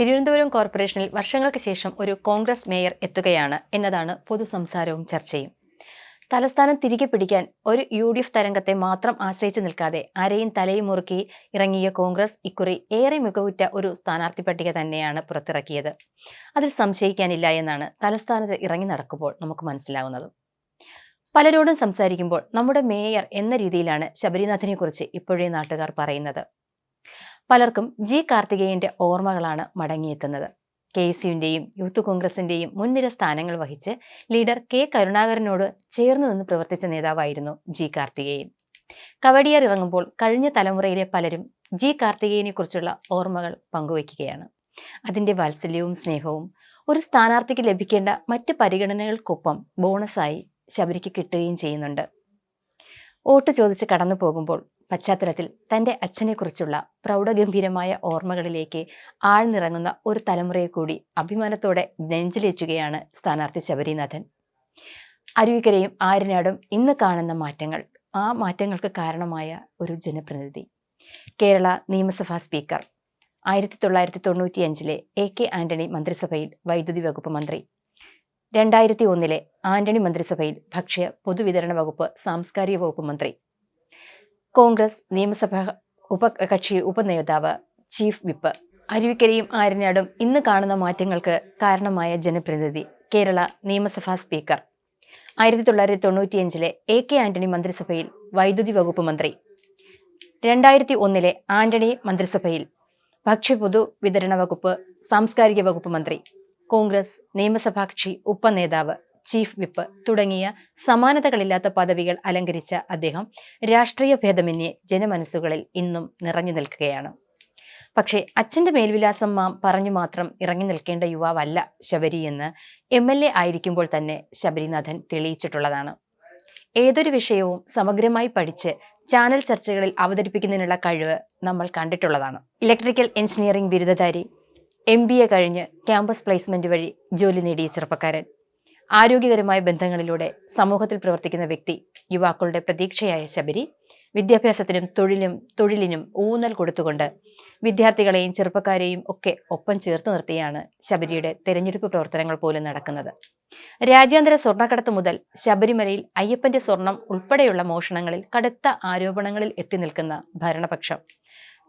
തിരുവനന്തപുരം കോർപ്പറേഷനിൽ വർഷങ്ങൾക്ക് ശേഷം ഒരു കോൺഗ്രസ് മേയർ എത്തുകയാണ് എന്നതാണ് പൊതുസംസാരവും ചർച്ചയും. തലസ്ഥാനം തിരികെ പിടിക്കാൻ ഒരു യു ഡി എഫ് തരംഗത്തെ മാത്രം ആശ്രയിച്ചു നിൽക്കാതെ അരയും തലയും മുറുക്കി ഇറങ്ങിയ കോൺഗ്രസ് ഇക്കുറി ഏറെ മികവുറ്റ ഒരു സ്ഥാനാർത്ഥി പട്ടിക തന്നെയാണ് പുറത്തിറക്കിയത്. അതിൽ സംശയിക്കാനില്ല എന്നാണ് തലസ്ഥാനത്ത് ഇറങ്ങി നടക്കുമ്പോൾ നമുക്ക് മനസ്സിലാവുന്നത്. പലരോടും സംസാരിക്കുമ്പോൾ നമ്മുടെ മേയർ എന്ന രീതിയിലാണ് ശബരിനാഥിനെ കുറിച്ച് ഇപ്പോഴേ നാട്ടുകാർ പറയുന്നത്. പലർക്കും ജി കാർത്തികേയന്റെ ഓർമ്മകളാണ് മടങ്ങിയെത്തുന്നത്. കെ യുവിന്റെയും യൂത്ത് കോൺഗ്രസിന്റെയും മുൻനിര സ്ഥാനങ്ങൾ വഹിച്ച് ലീഡർ കെ കരുണാകരനോട് ചേർന്ന് നിന്ന് പ്രവർത്തിച്ച നേതാവായിരുന്നു ജി കാർത്തികേയൻ. കവടിയാർ ഇറങ്ങുമ്പോൾ കഴിഞ്ഞ തലമുറയിലെ പലരും ജി കാർത്തികേയനെ കുറിച്ചുള്ള ഓർമ്മകൾ പങ്കുവയ്ക്കുകയാണ്. അതിന്റെ വാത്സല്യവും സ്നേഹവും ഒരു സ്ഥാനാർത്ഥിക്ക് ലഭിക്കേണ്ട മറ്റ് പരിഗണനകൾക്കൊപ്പം ബോണസായി ശബരിക്ക് കിട്ടുകയും ചെയ്യുന്നുണ്ട്. വോട്ട് ചോദിച്ച് കടന്നു പോകുമ്പോൾ പശ്ചാത്തലത്തിൽ തന്റെ അച്ഛനെക്കുറിച്ചുള്ള പ്രൗഢഗംഭീരമായ ഓർമ്മകളിലേക്ക് ആഴ്ന്നിറങ്ങുന്ന ഒരു തലമുറയെ കൂടി അഭിമാനത്തോടെ നെഞ്ചിലേച്ചുകയാണ് സ്ഥാനാർത്ഥി ശബരിനാഥൻ. അരുവിക്കരയും ആര്യനാടും ഇന്ന് കാണുന്ന മാറ്റങ്ങൾ ആ മാറ്റങ്ങൾക്ക് കാരണമായ ഒരു ജനപ്രതിനിധി. കേരള നിയമസഭാ സ്പീക്കർ. ആയിരത്തി തൊള്ളായിരത്തി തൊണ്ണൂറ്റിയഞ്ചിലെ എ കെ ആന്റണി മന്ത്രിസഭയിൽ വൈദ്യുതി വകുപ്പ് മന്ത്രി. രണ്ടായിരത്തി ഒന്നിലെ ആന്റണി മന്ത്രിസഭയിൽ ഭക്ഷ്യ പൊതുവിതരണ വകുപ്പ് സാംസ്കാരിക വകുപ്പ് മന്ത്രി. കോൺഗ്രസ് നിയമസഭാ ഉപകക്ഷി ഉപനേതാവ് ചീഫ് വിപ്പ്. അരുവിക്കരയും ആര്യനാടും ഇന്ന് കാണുന്ന മാറ്റങ്ങൾക്ക് കാരണമായ ജനപ്രതിനിധി കേരള നിയമസഭാ സ്പീക്കർ. ആയിരത്തി തൊള്ളായിരത്തി തൊണ്ണൂറ്റിയഞ്ചിലെ എ കെ ആന്റണി മന്ത്രിസഭയിൽ വൈദ്യുതി വകുപ്പ് മന്ത്രി. രണ്ടായിരത്തി ഒന്നിലെ ആന്റണി മന്ത്രിസഭയിൽ ഭക്ഷ്യപൊതു വിതരണ വകുപ്പ് സാംസ്കാരിക വകുപ്പ് മന്ത്രി. കോൺഗ്രസ് നിയമസഭാകക്ഷി ഉപനേതാവ് ചീഫ് വിപ്പ് തുടങ്ങിയ സമാനതകളില്ലാത്ത പദവികൾ അലങ്കരിച്ച അദ്ദേഹം രാഷ്ട്രീയ ഭേദമന്യേ ജനമനസ്സുകളിൽ ഇന്നും നിറഞ്ഞു നിൽക്കുകയാണ്. പക്ഷേ അച്ഛന്റെ മേൽവിലാസം മാം പറഞ്ഞു മാത്രം ഇറങ്ങി നിൽക്കേണ്ട യുവാവല്ല ശബരി എന്ന് എം എൽ എ ആയിരിക്കുമ്പോൾ തന്നെ ശബരിനാഥൻ തെളിയിച്ചിട്ടുള്ളതാണ്. ഏതൊരു വിഷയവും സമഗ്രമായി പഠിച്ച് ചാനൽ ചർച്ചകളിൽ അവതരിപ്പിക്കുന്നതിനുള്ള കഴിവ് നമ്മൾ കണ്ടിട്ടുള്ളതാണ്. ഇലക്ട്രിക്കൽ എഞ്ചിനീയറിംഗ് ബിരുദധാരി എം ബി എ കഴിഞ്ഞ് ക്യാമ്പസ് പ്ലേസ്മെന്റ് വഴി ജോലി നേടിയ ചെറുപ്പക്കാരൻ. ആരോഗ്യകരമായ ബന്ധങ്ങളിലൂടെ സമൂഹത്തിൽ പ്രവർത്തിക്കുന്ന വ്യക്തി യുവാക്കളുടെ പ്രതീക്ഷയായ ശബരി വിദ്യാഭ്യാസത്തിനും തൊഴിലും തൊഴിലിനും ഊന്നൽ കൊടുത്തുകൊണ്ട് വിദ്യാർത്ഥികളെയും ചെറുപ്പക്കാരെയും ഒക്കെ ഒപ്പം ചേർത്ത് നിർത്തിയാണ് ശബരിയുടെ തെരഞ്ഞെടുപ്പ് പ്രവർത്തനങ്ങൾ പോലും നടക്കുന്നത്. രാജ്യാന്തര സ്വർണക്കടത്ത് മുതൽ ശബരിമലയിൽ അയ്യപ്പന്റെ സ്വർണം ഉൾപ്പെടെയുള്ള മോഷണങ്ങളിൽ കടുത്ത ആരോപണങ്ങളിൽ എത്തി നിൽക്കുന്ന ഭരണപക്ഷം.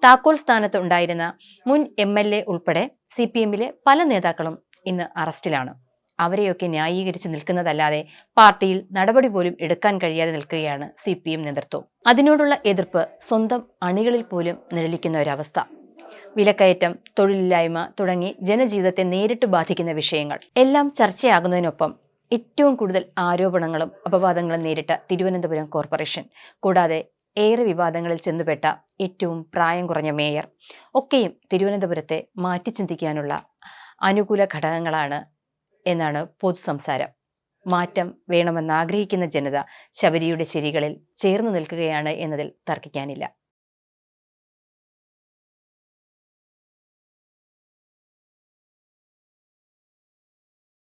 താക്കോൽ സ്ഥാനത്ത് ഉണ്ടായിരുന്ന മുൻ എം എൽ എ ഉൾപ്പെടെ സി പി എമ്മിലെ പല നേതാക്കളും ഇന്ന് അറസ്റ്റിലാണ്. അവരെയൊക്കെ ന്യായീകരിച്ച് നിൽക്കുന്നതല്ലാതെ പാർട്ടിയിൽ നടപടി പോലും എടുക്കാൻ കഴിയാതെ നിൽക്കുകയാണ് സി പി എം നേതൃത്വം. അതിനോടുള്ള എതിർപ്പ് സ്വന്തം അണികളിൽ പോലും നിഴലിക്കുന്ന ഒരവസ്ഥ. വിലക്കയറ്റം തൊഴിലില്ലായ്മ തുടങ്ങി ജനജീവിതത്തെ നേരിട്ട് ബാധിക്കുന്ന വിഷയങ്ങൾ. എല്ലാം ചർച്ചയാകുന്നതിനൊപ്പം ഏറ്റവും കൂടുതൽ ആരോപണങ്ങളും അപവാദങ്ങളും നേരിട്ട തിരുവനന്തപുരം കോർപ്പറേഷൻ. കൂടാതെ ഏറെ വിവാദങ്ങളിൽ ചെന്നുപെട്ട ഏറ്റവും പ്രായം കുറഞ്ഞ മേയർ. ഒക്കെയും തിരുവനന്തപുരത്തെ മാറ്റി ചിന്തിക്കാനുള്ള അനുകൂല ഘടകങ്ങളാണ് എന്നാണ് പൊതുസംസാരം. മാറ്റം വേണമെന്നാഗ്രഹിക്കുന്ന ജനത ശബരിയുടെ ശരികളിൽ ചേർന്ന് നിൽക്കുകയാണ് എന്നതിൽ തർക്കിക്കാനില്ല.